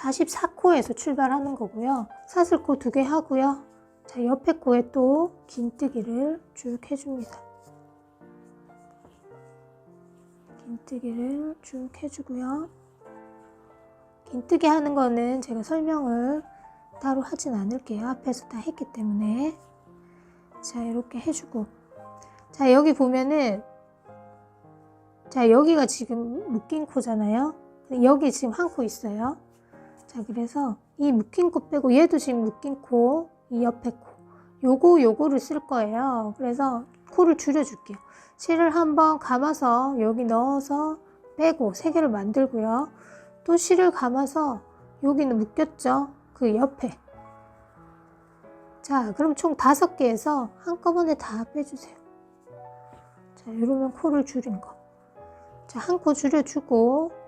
44코에서 출발하는 거고요. 사슬코 두 개 하고요. 자, 옆에 코에 또 긴뜨기를 쭉 해줍니다. 긴뜨기를 쭉 해주고요. 긴뜨기 하는 거는 제가 설명을 따로 하진 않을게요. 앞에서 다 했기 때문에. 자, 이렇게 해주고. 자, 여기 보면은, 자, 여기가 지금 묶인 코잖아요. 여기 지금 한 코 있어요. 자, 그래서 이 묶인 코 빼고 얘도 지금 묶인 코, 이 옆에 코. 요거, 요거를 쓸 거예요. 그래서 코를 줄여줄게요. 실을 한번 감아서 여기 넣어서 빼고 세 개를 만들고요. 또 실을 감아서 여기는 묶였죠? 그 옆에. 자, 그럼 총 다섯 개에서 한꺼번에 다 빼주세요. 자, 이러면 코를 줄인 거. 자, 한 코 줄여주고, 그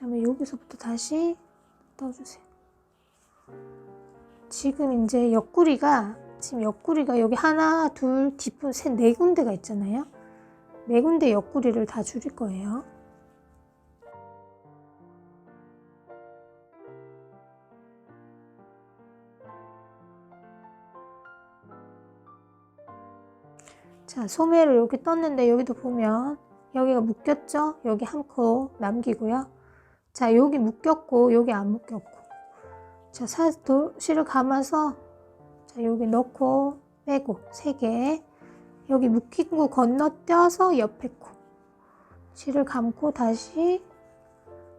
다음에 여기서부터 다시 떠주세요. 지금 이제 옆구리가 지금 옆구리가 여기 하나, 둘, 뒷분, 셋, 네 군데가 있잖아요. 네 군데 옆구리를 다 줄일 거예요. 자, 소매를 이렇게 떴는데 여기도 보면 여기가 묶였죠? 여기 한 코 남기고요. 자, 여기 묶였고 여기 안 묶였고. 자, 사, 도, 실을 감아서 자, 여기 넣고 빼고 세 개. 여기 묶이고 건너뛰어서 옆에 코. 실을 감고 다시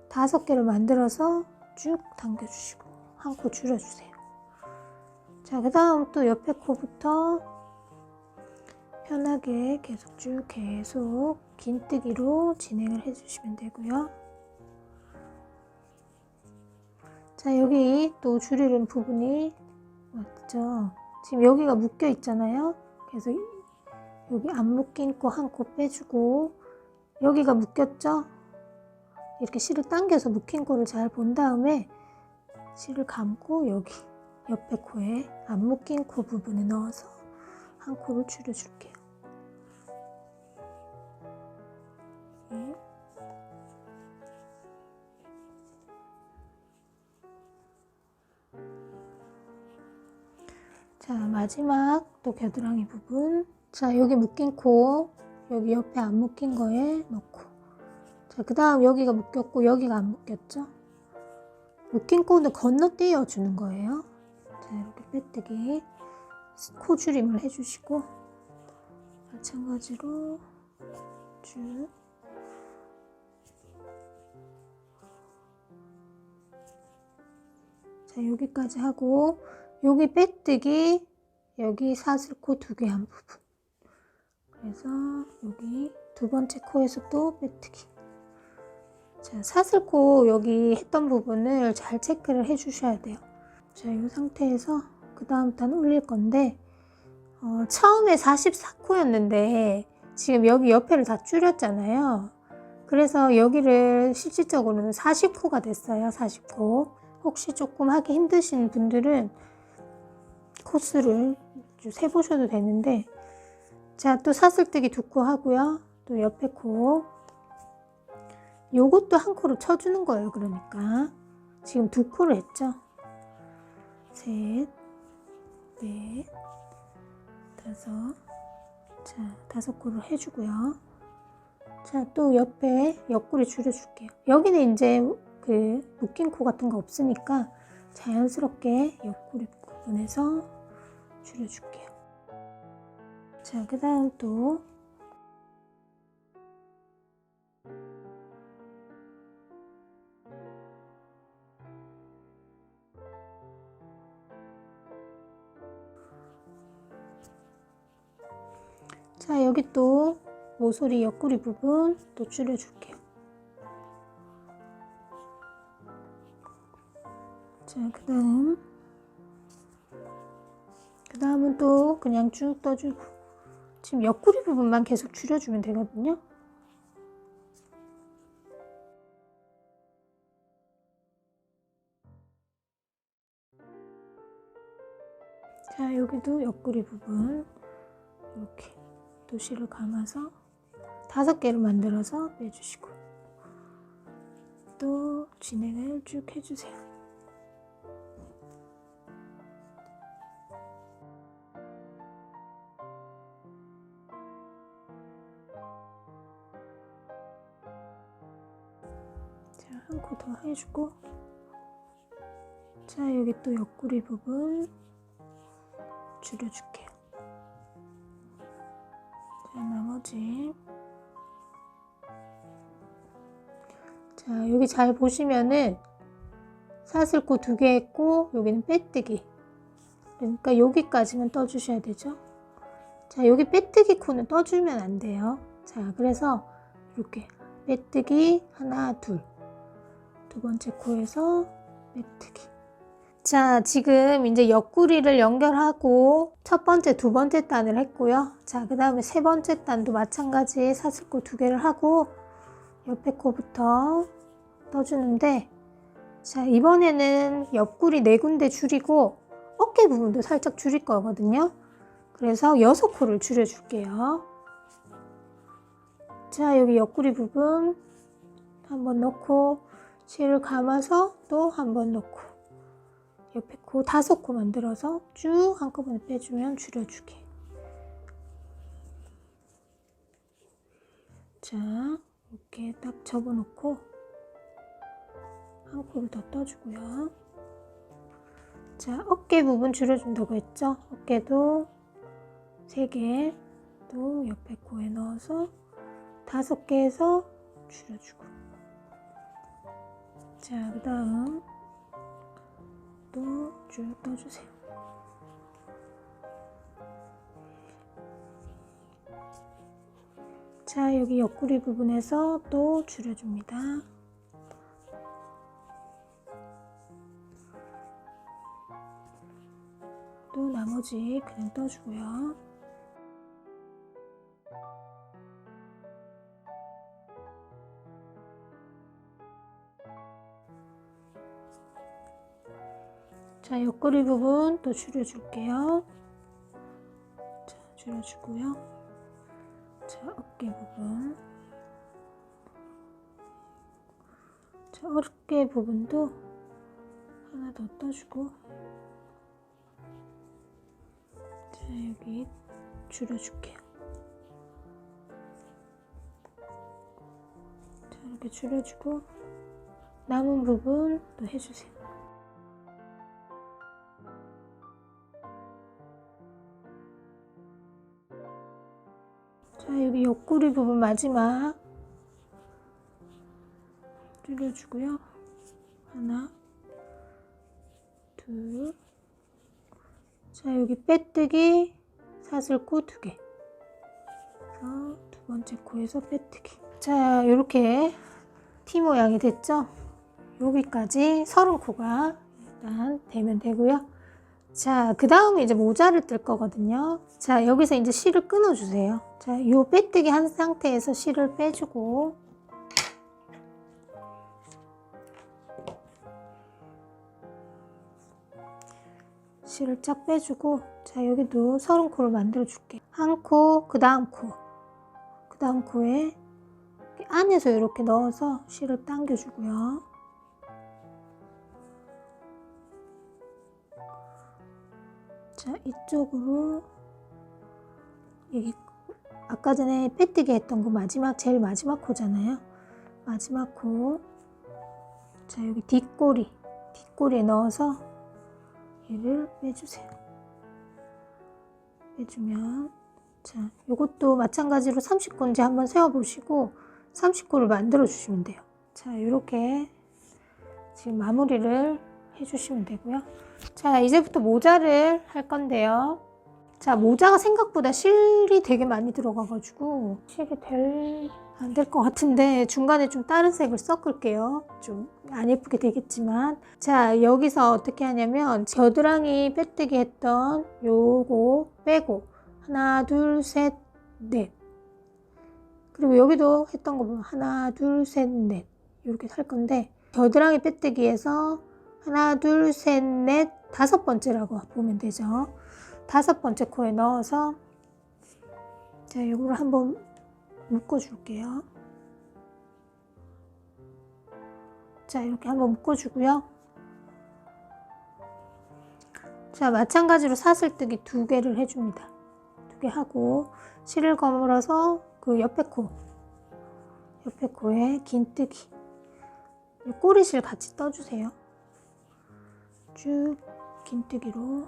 다섯 개를 만들어서 쭉 당겨주시고 한 코 줄여주세요. 자, 그 다음 또 옆에 코부터 편하게 계속 쭉 계속 긴뜨기로 진행을 해주시면 되고요. 자, 여기 또 줄이는 부분이 맞죠? 지금 여기가 묶여 있잖아요. 그래서 여기 안 묶인 코한코 빼주고 여기가 묶였죠? 이렇게 실을 당겨서 묶인 코를 잘 본 다음에 실을 감고 여기 옆에 코에 안 묶인 코 부분에 넣어서 한 코를 줄여줄게요. 자, 마지막 또 겨드랑이 부분. 자, 여기 묶인 코, 여기 옆에 안 묶인 거에 넣고. 자, 그 다음 여기가 묶였고, 여기가 안 묶였죠? 묶인 코는 건너뛰어 주는 거예요. 자, 이렇게 빼뜨기. 코 줄임을 해주시고, 마찬가지로 쭉. 자, 여기까지 하고, 여기 빼뜨기, 여기 사슬코 두 개 한 부분. 그래서 여기 두 번째 코에서 또 빼뜨기. 자, 사슬코 여기 했던 부분을 잘 체크를 해 주셔야 돼요. 자, 이 상태에서 그 다음 단 올릴 건데, 어, 처음에 44코였는데, 지금 여기 옆에를 다 줄였잖아요. 그래서 여기를 실질적으로는 40코가 됐어요. 40코. 혹시 조금 하기 힘드신 분들은 코스를 좀 세보셔도 되는데 자 또 사슬뜨기 두 코 하고요. 또 옆에 코. 요것도 한 코로 쳐주는 거예요 그러니까. 지금 두 코를 했죠? 셋넷 다섯. 자 다섯 코를 해주고요. 자 또 옆에 옆구리 줄여줄게요. 여기는 이제 그 묶인 코 같은 거 없으니까 자연스럽게 옆구리 부분에서 줄여줄게요. 자, 그 다음 또 자, 여기 또 모서리 옆구리 부분 또 줄여줄게요. 자, 그 다음 그 다음은 또 그냥 쭉 떠주고 지금 옆구리 부분만 계속 줄여주면 되거든요. 자 여기도 옆구리 부분 이렇게 도시를 감아서 다섯 개를 만들어서 빼주시고 또 진행을 쭉 해주세요. 코더 해주고 자, 여기 또 옆구리 부분 줄여줄게요. 자, 나머지 자, 여기 잘 보시면은 사슬코 두 개 했고 여기는 빼뜨기 그러니까 여기까지만 떠주셔야 되죠. 자, 여기 빼뜨기 코는 떠주면 안 돼요. 자, 그래서 이렇게 빼뜨기 하나, 둘. 두 번째 코에서 빼뜨기. 자, 지금 이제 옆구리를 연결하고 첫 번째, 두 번째 단을 했고요. 자, 그 다음에 세 번째 단도 마찬가지 사슬코 두 개를 하고 옆에 코부터 떠주는데 자, 이번에는 옆구리 네 군데 줄이고 어깨 부분도 살짝 줄일 거거든요. 그래서 여섯 코를 줄여줄게요. 자, 여기 옆구리 부분 한번 넣고 실을 감아서 또 한 번 넣고 옆에 코 다섯 코 만들어서 쭉 한꺼번에 빼주면 줄여주기. 자, 이렇게 딱 접어놓고 한 코를 더 떠주고요. 자, 어깨 부분 줄여준다고 했죠? 어깨도 3개, 또 옆에 코에 넣어서 다섯 개에서 줄여주고. 자, 그 다음 또 쭉 떠주세요. 자, 여기 옆구리 부분에서 또 줄여줍니다. 또 나머지 그냥 떠주고요. 자, 옆구리 부분 또 줄여줄게요. 자, 줄여주고요. 자, 어깨 부분. 자, 어깨 부분도 하나 더 떠주고. 자, 여기 줄여줄게요. 자, 이렇게 줄여주고, 남은 부분 또 해주세요. 여기 옆구리 부분 마지막 줄여주고요. 하나, 둘. 자, 여기 빼뜨기 사슬코 두 개. 두 번째 코에서 빼뜨기. 자, 이렇게 T 모양이 됐죠? 여기까지 서른 코가 일단 되면 되고요. 자, 그 다음에 이제 모자를 뜰 거거든요. 자, 여기서 이제 실을 끊어주세요. 자, 요 빼뜨기 한 상태에서 실을 빼주고, 실을 쫙 빼주고, 자, 여기도 서른 코를 만들어 줄게. 한 코, 그 다음 코, 그 다음 코에 안에서 이렇게 넣어서 실을 당겨주고요. 자, 이쪽으로 여기 아까 전에 빼뜨기 했던 거 마지막 제일 마지막 코잖아요. 마지막 코. 자, 여기 뒷꼬리. 뒷꼬리에 넣어서 얘를 빼주세요. 빼주면 자, 이것도 마찬가지로 30코인지 한번 세워 보시고 30코를 만들어 주시면 돼요. 자, 이렇게 지금 마무리를 해 주시면 되고요. 자, 이제부터 모자를 할 건데요. 자, 모자가 생각보다 실이 되게 많이 들어가가지고 실이 될, 안 될 것 같은데 중간에 좀 다른 색을 섞을게요. 좀 안 예쁘게 되겠지만. 자, 여기서 어떻게 하냐면 겨드랑이 빼뜨기 했던 요거 빼고 하나, 둘, 셋, 넷. 그리고 여기도 했던 거 보면 하나, 둘, 셋, 넷. 이렇게 할 건데 겨드랑이 빼뜨기에서 하나, 둘, 셋, 넷, 다섯 번째라고 보면 되죠. 다섯 번째 코에 넣어서 자, 이거를 한번 묶어 줄게요. 자, 이렇게 한번 묶어주고요. 자, 마찬가지로 사슬뜨기 두 개를 해줍니다. 두 개 하고 실을 거물어서 그 옆에 코, 옆에 코에 긴 뜨기, 이 꼬리실 같이 떠주세요. 쭉 긴뜨기로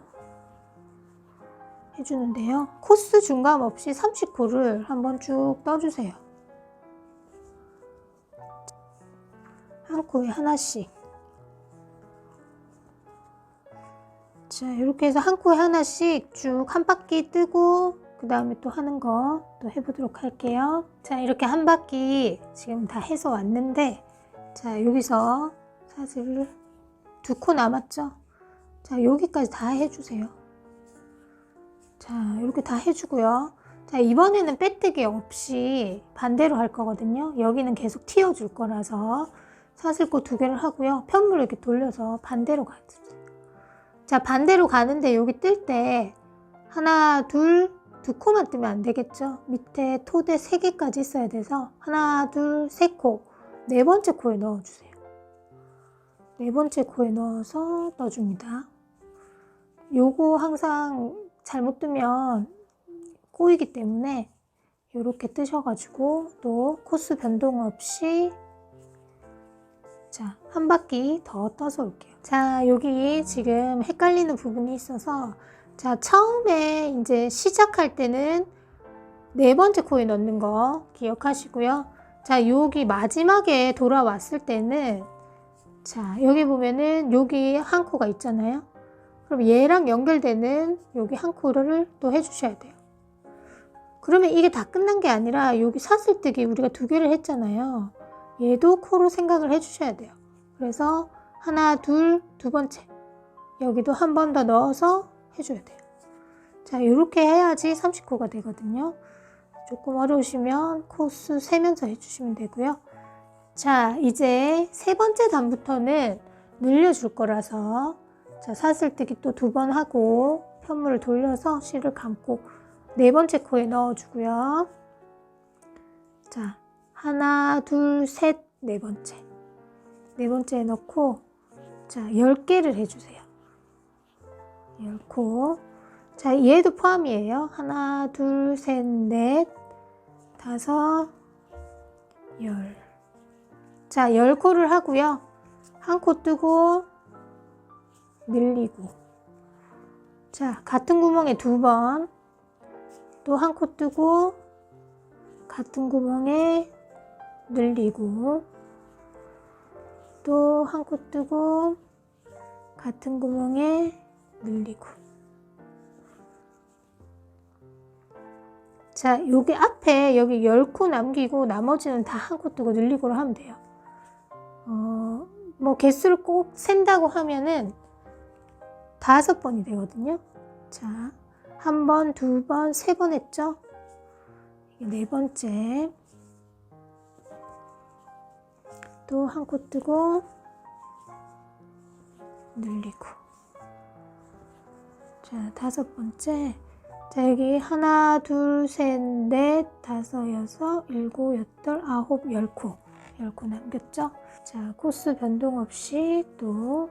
해주는데요. 코스 중감 없이 30코를 한번 쭉 떠주세요. 한 코에 하나씩. 자, 이렇게 해서 한 코에 하나씩 쭉 한 바퀴 뜨고, 그 다음에 또 하는 거 또 해보도록 할게요. 자, 이렇게 한 바퀴 지금 다 해서 왔는데, 자, 여기서 사슬을 두 코 남았죠? 자, 여기까지 다 해주세요. 자, 이렇게 다 해주고요. 자, 이번에는 빼뜨기 없이 반대로 할 거거든요. 여기는 계속 튀어줄 거라서 사슬코 두 개를 하고요. 편물을 이렇게 돌려서 반대로 가주세요. 자, 반대로 가는데 여기 뜰 때 하나, 둘, 두 코만 뜨면 안 되겠죠? 밑에 토대 세 개까지 있어야 돼서 하나, 둘, 세 코, 네 번째 코에 넣어주세요. 네 번째 코에 넣어서 넣어줍니다. 요거 항상 잘못 뜨면 꼬이기 때문에 이렇게 뜨셔가지고 또 코스 변동 없이 자, 한 바퀴 더 떠서 올게요. 자, 여기 지금 헷갈리는 부분이 있어서 자, 처음에 이제 시작할 때는 네 번째 코에 넣는 거 기억하시고요. 자, 여기 마지막에 돌아왔을 때는 자, 여기 보면은 여기 한 코가 있잖아요. 그럼 얘랑 연결되는 여기 한 코를 또 해주셔야 돼요. 그러면 이게 다 끝난 게 아니라 여기 사슬뜨기 우리가 두 개를 했잖아요. 얘도 코로 생각을 해주셔야 돼요. 그래서 하나, 둘, 두 번째. 여기도 한 번 더 넣어서 해줘야 돼요. 자, 이렇게 해야지 30코가 되거든요. 조금 어려우시면 코스 세면서 해주시면 되고요. 자, 이제 세 번째 단부터는 늘려줄 거라서 자, 사슬뜨기 또 두 번 하고 편물을 돌려서 실을 감고 네 번째 코에 넣어주고요. 자, 하나, 둘, 셋, 네 번째. 네 번째에 넣고 자, 10개를 해주세요. 10코. 자, 얘도 포함이에요. 하나, 둘, 셋, 넷, 다섯, 열. 자, 10코를 하고요. 한 코 뜨고 늘리고. 자 같은 구멍에 두 번 또 한 코 뜨고 같은 구멍에 늘리고 또 한 코 뜨고 같은 구멍에 늘리고. 자 여기 앞에 여기 10코 남기고 나머지는 다 한 코 뜨고 늘리고로 하면 돼요. 어, 뭐 개수를 꼭 센다고 하면은 다섯 번이 되거든요. 자, 한 번, 두 번, 세 번 했죠? 네 번째. 또 한 코 뜨고, 늘리고. 자, 다섯 번째. 자, 여기 하나, 둘, 셋, 넷, 다섯, 여섯, 일곱, 여덟, 아홉, 열 코. 열 코 남겼죠? 자, 코스 변동 없이 또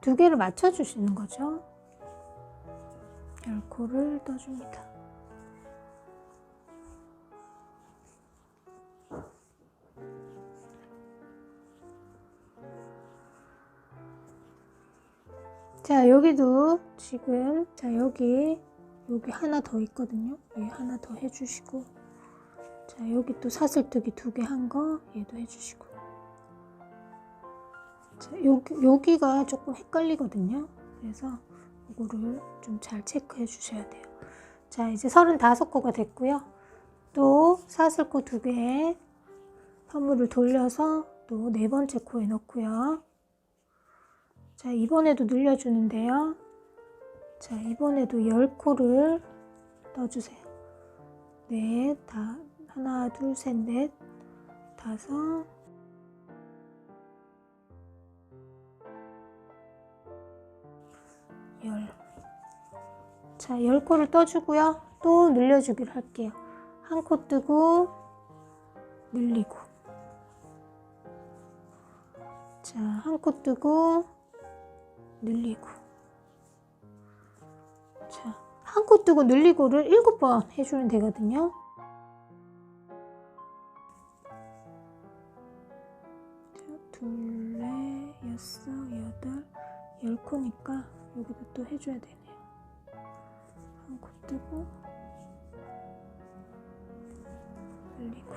두 개를 맞춰주시는 거죠. 열코를 떠줍니다. 자, 여기도 지금, 자, 여기, 여기 하나 더 있거든요. 얘 하나 더 해주시고. 자, 여기 또 사슬뜨기 두 개 한 거, 얘도 해주시고. 자, 여기, 여기가 조금 헷갈리거든요. 그래서 이거를 좀 잘 체크해 주셔야 돼요. 자, 이제 35코가 됐고요. 또 사슬코 두 개에 선물을 돌려서 또 네 번째 코에 넣고요. 자, 이번에도 늘려주는데요. 자, 이번에도 10코를 넣어주세요. 넷, 다, 하나, 둘, 셋, 넷, 다섯, 열. 자, 열 코를 떠주고요. 또 늘려주기를 할게요. 한 코 뜨고, 늘리고. 자, 한 코 뜨고 늘리고. 자, 한 코 뜨고 늘리고를 일곱 번 해주면 되거든요. 자, 둘, 넷, 여섯, 여덟, 열 코니까 여기도 또 해줘야 되네요. 한 코 뜨고 늘리고.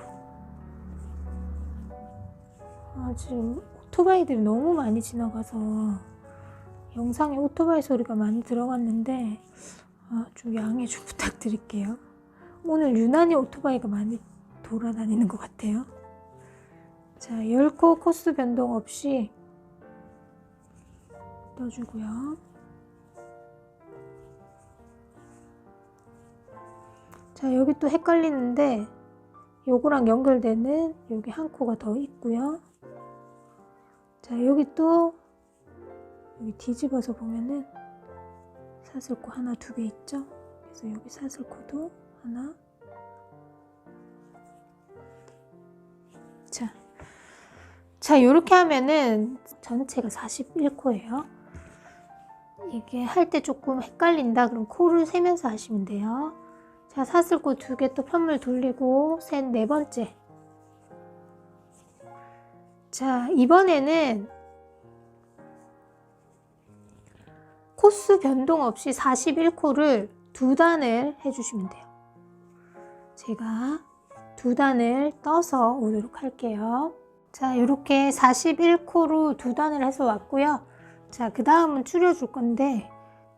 아, 지금 오토바이들이 너무 많이 지나가서 영상에 오토바이 소리가 많이 들어갔는데 아, 좀 양해 좀 부탁드릴게요. 오늘 유난히 오토바이가 많이 돌아다니는 것 같아요. 자, 10코 코스 변동 없이 떠주고요. 자, 여기 또 헷갈리는데 요거랑 연결되는 여기 한 코가 더 있고요. 자, 여기 또 여기 뒤집어서 보면은 사슬코 하나 두 개 있죠? 그래서 여기 사슬코도 하나 자, 자 이렇게 하면은 전체가 41코예요. 이게 할 때 조금 헷갈린다 그럼 코를 세면서 하시면 돼요. 자 사슬코 두개또 편물 돌리고 셋 네 번째 자 이번에는 코스 변동 없이 41코를 두 단을 해주시면 돼요. 제가 두 단을 떠서 오도록 할게요. 자, 이렇게 41코로 두 단을 해서 왔고요. 자, 그 다음은 줄여줄 건데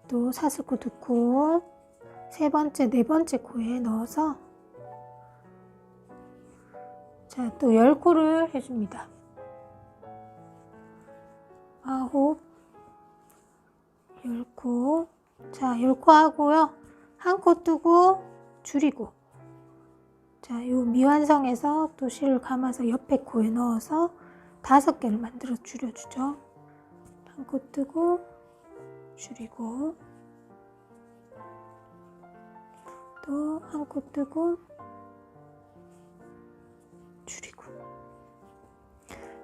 또 사슬코 두 코, 세 번째, 네 번째 코에 넣어서 자, 또 10코를 해줍니다. 아홉, 열 코. 자, 열코 하고요. 한 코 뜨고 줄이고. 자, 요 미완성에서 또 실을 감아서 옆에 코에 넣어서 다섯 개를 만들어 줄여주죠. 한 코 뜨고 줄이고 또 한 코 뜨고 줄이고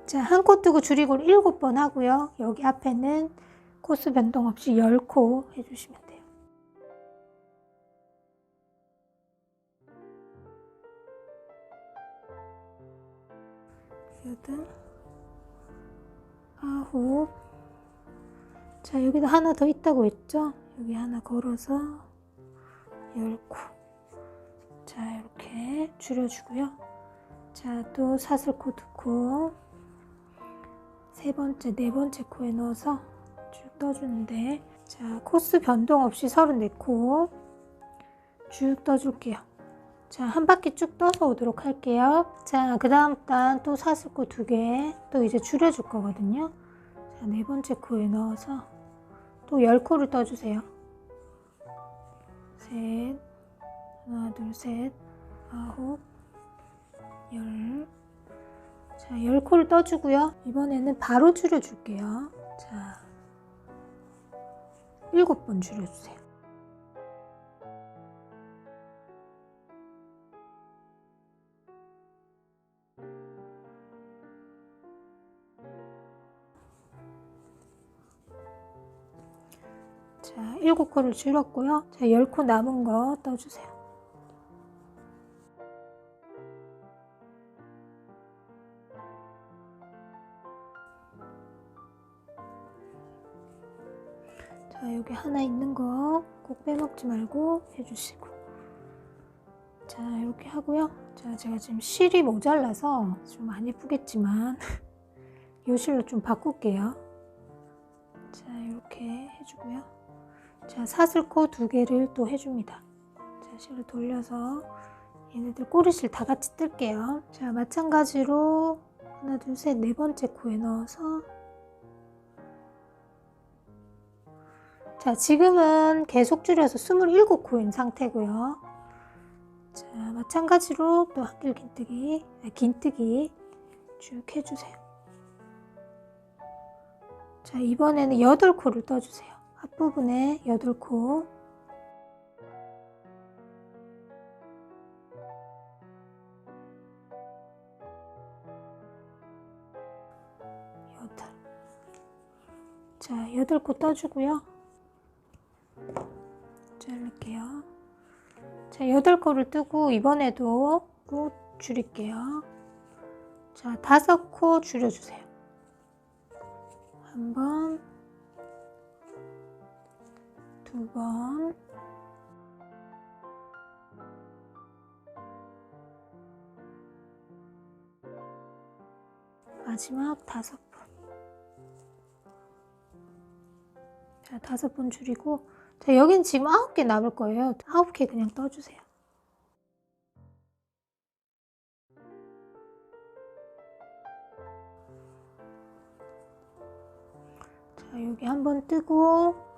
자, 한 코 뜨고 줄이고 일곱 번 하고요. 여기 앞에는 코스 변동 없이 10코 해주시면 돼요. 여덟, 아홉. 자, 여기도 하나 더 있다고 했죠? 여기 하나 걸어서 10코. 자, 이렇게 줄여주고요. 자, 또 사슬코 두 코. 세 번째, 네 번째 코에 넣어서 쭉 떠주는데 자 코스 변동 없이 34코 쭉 떠줄게요 자 한 바퀴 쭉 떠서 오도록 할게요 자 그 다음 단 또 사슬코 두 개 또 이제 줄여줄 거거든요 자 네 번째 코에 넣어서 또 10코를 떠주세요 셋 하나 둘 셋 아홉 열 자, 10코를 떠주고요. 이번에는 바로 줄여줄게요. 자, 7번 줄여주세요. 7코를 줄였고요. 자, 10코 남은 거 떠주세요. 자, 여기 하나 있는 거 꼭 빼먹지 말고 해주시고. 자, 이렇게 하고요. 자, 제가 지금 실이 모자라서 좀 안 예쁘겠지만 이 실로 좀 바꿀게요. 자, 이렇게 해주고요. 자, 사슬코 두 개를 또 해줍니다. 자, 실을 돌려서 얘네들 꼬리실 다 같이 뜰게요. 자, 마찬가지로 하나, 둘, 셋, 네 번째 코에 넣어서 자, 지금은 계속 줄여서 27코인 상태고요. 자, 마찬가지로 또 한길 긴뜨기, 아, 긴뜨기 쭉 해주세요. 자, 이번에는 8코를 떠주세요. 앞부분에 8코. 여덟. 자, 여덟 코 떠주고요. 자를게요. 자, 여덟 코를 뜨고 이번에도 또 줄일게요. 자, 다섯 코 줄여주세요. 한 번, 두 번, 마지막 다섯 번. 자, 다섯 번 줄이고, 자, 여긴 지금 아홉 개 남을 거예요. 아홉 개 그냥 떠주세요. 자, 여기 한번 뜨고,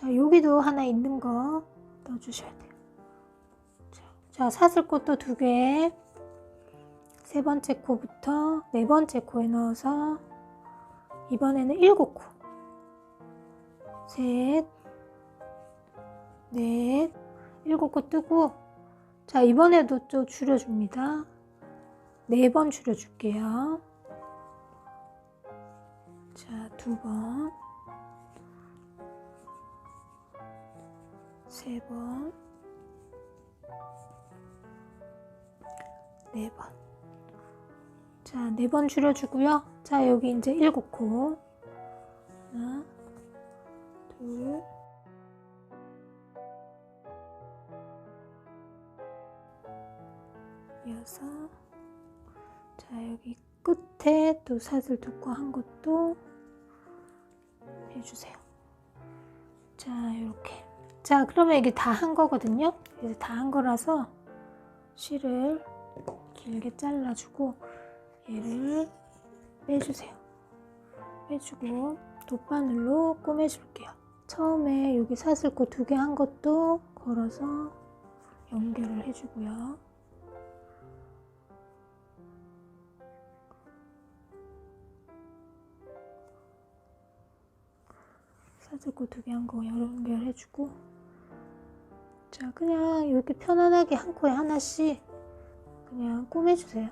자, 여기도 하나 있는 거 넣어주셔야 돼요. 자, 자 사슬꽃도 두 개. 세 번째 코부터 네 번째 코에 넣어서 이번에는 일곱 코. 셋, 넷, 일곱 코 뜨고 자 이번에도 또 줄여줍니다. 네 번 줄여줄게요. 자, 두 번, 세 번, 네 번. 자, 네 번 줄여주고요. 자, 여기 이제 일곱 코. 하나, 둘, 여섯. 자, 여기 끝에 또 사슬 두코 한 것도 해주세요. 자, 이렇게. 자, 그러면 이게 다 한 거거든요. 이제 다 한 거라서 실을 길게 잘라주고 얘를 빼주세요. 빼주고 돗바늘로 꼬매줄게요. 처음에 여기 사슬꽃 두개 한 것도 걸어서 연결을 해주고요. 사슬꽃 두개 한 거 연결해주고 자 그냥 이렇게 편안하게 한 코에 하나씩 그냥 꼬매주세요.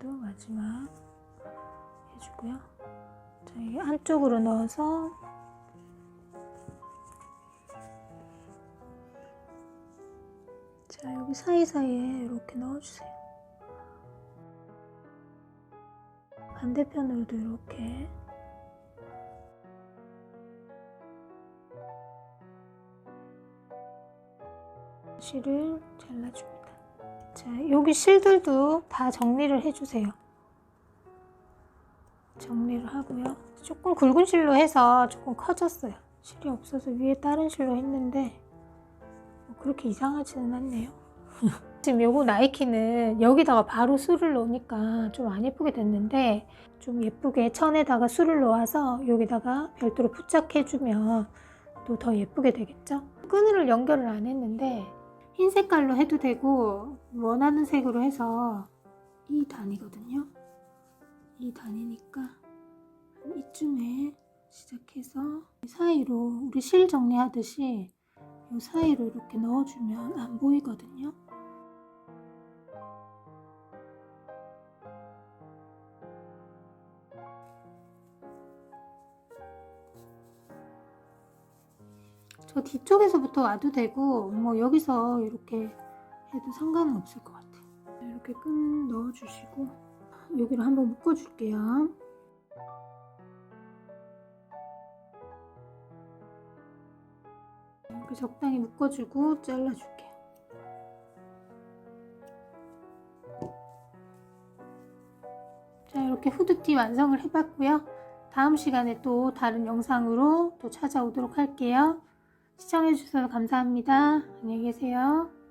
또 마지막 해주고요. 자, 이 안쪽으로 넣어서 자, 여기 사이사이에 이렇게 넣어주세요. 반대편으로도 이렇게 실을 잘라줍니다. 자, 여기 실들도 다 정리를 해주세요. 정리를 하고요. 조금 굵은 실로 해서 조금 커졌어요. 실이 없어서 위에 다른 실로 했는데 뭐 그렇게 이상하지는 않네요. 지금 요거 나이키는 여기다가 바로 술을 넣으니까 좀 안 예쁘게 됐는데 좀 예쁘게 천에다가 술을 넣어서 여기다가 별도로 부착해주면 또 더 예쁘게 되겠죠? 끈을 연결을 안 했는데 흰 색깔로 해도 되고 원하는 색으로 해서 이 단이거든요. 이 단이니까 한 이쯤에 시작해서 이 사이로 우리 실 정리하듯이 이 사이로 이렇게 넣어주면 안 보이거든요. 저 뒤쪽에서부터 와도 되고 뭐 여기서 이렇게 해도 상관은 없을 것 같아요. 이렇게 끈 넣어주시고 여기를 한번 묶어줄게요. 이렇게 적당히 묶어주고 잘라줄게요. 자 이렇게 후드티 완성을 해봤고요. 다음 시간에 또 다른 영상으로 또 찾아오도록 할게요. 시청해주셔서 감사합니다. 안녕히 계세요.